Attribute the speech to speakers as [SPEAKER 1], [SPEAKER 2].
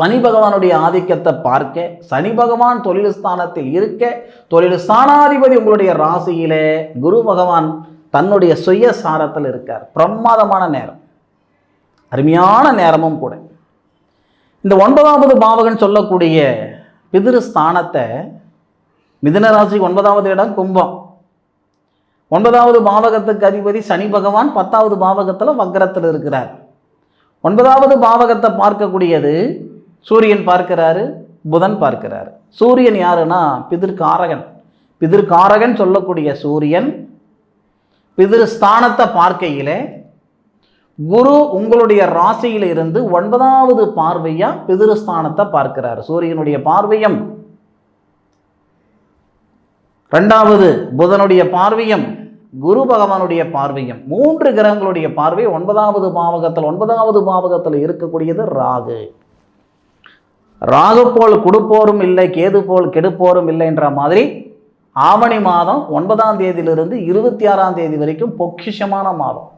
[SPEAKER 1] சனி பகவானுடைய ஆதிக்கத்தை பார்க்க சனி பகவான் தொழில் ஸ்தானத்தில் இருக்க தொழில் ஸ்தானாதிபதி உங்களுடைய ராசியிலே குரு பகவான் தன்னுடைய சுய சாரத்தில் இருக்கார். பிரமாதமான நேரம். அருமையான நேரமும் கூட. இந்த ஒன்பதாவது பாவகன் சொல்லக்கூடிய பிதிருஸ்தானத்தை மிதுன ராசிக்கு ஒன்பதாவது இடம் கும்பம். ஒன்பதாவது பாவகத்துக்கு அதிபதி சனி பகவான் பத்தாவது பாவகத்தில் வக்கரத்தில் இருக்கிறார். ஒன்பதாவது பாவகத்தை பார்க்கக்கூடியது சூரியன் பார்க்கிறாரு புதன் பார்க்கிறாரு. சூரியன் யாருன்னா பிதிர்காரகன். பிதிர்காரகன் சொல்லக்கூடிய சூரியன் பிதிரு ஸ்தானத்தை பார்க்கையிலே குரு உங்களுடைய ராசியில் இருந்து ஒன்பதாவது பார்வையாக பிதிருஸ்தானத்தை பார்க்கிறார். சூரியனுடைய பார்வையும். ரெண்டாவது புதனுடைய பார்வையும் குரு பகவானுடைய பார்வையும். மூன்று கிரகங்களுடைய பார்வை ஒன்பதாவது பாவகத்தில் ஒன்பதாவது பாவகத்தில் இருக்கக்கூடியது ராகு. ராகு போல் கொடுப்போரும் இல்லை கேது போல் கெடுப்போரும் இல்லைன்ற மாதிரி ஆவணி மாதம் ஒன்பதாம் தேதியிலிருந்து இருபத்தி ஆறாம் தேதி வரைக்கும் பொக்கிஷமான மாதம்.